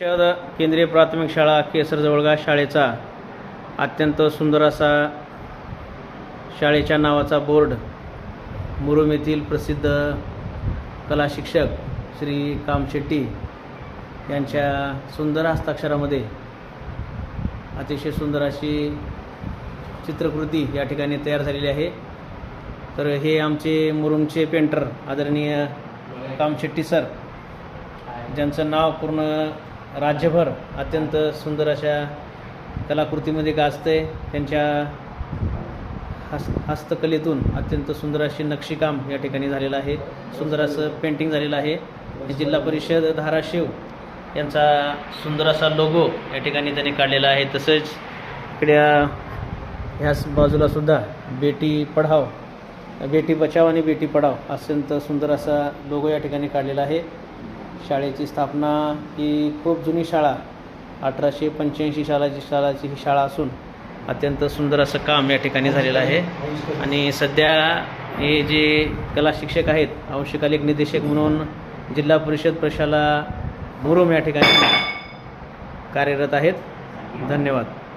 शहर केंद्रीय प्राथमिक शाळा केसरजवळगा शाळेचा अत्यंत सुंदर असा शाळेच्या नावाचा बोर्ड मुरुम येथील प्रसिद्ध कला शिक्षक श्री काम शेट्टी यांच्या सुंदर हस्ताक्षरामध्ये अतिशय सुंदर अशी चित्रकृती या ठिकाणी तयार झालेली आहे. तर हे आमचे मुरुमचे पेंटर आदरणीय काम शेट्टी सर ज्यांचं नाव पूर्ण राज्यभर अत्यंत सुंदर अशा कलाकृतीमध्ये गाजते त्यांच्या हस हस्तकलेतून अत्यंत सुंदर अशी नक्षीकाम या ठिकाणी झालेलं आहे. सुंदर असं पेंटिंग झालेलं आहे. जिल्हा परिषद धाराशिव यांचा सुंदर असा लोगो या ठिकाणी त्यांनी काढलेला आहे. तसेच इकडे ह्याच बाजूला सुद्धा बेटी पढाव बेटी बचाव आणि बेटी पढाव अत्यंत सुंदर असा लोगो या ठिकाणी काढलेला आहे. शाळेची स्थापना ही खूप जुनी शाळा अठराशे पंच्याऐंशी सालाची सालाची ही शाळा असून अत्यंत सुंदर असं काम या ठिकाणी झालेलं आहे. आणि सध्या हे जे कला शिक्षक आहेत अंशकालिक निदेशक म्हणून जिल्हा परिषद प्रशाला मुरुम या ठिकाणी कार्यरत आहेत. धन्यवाद.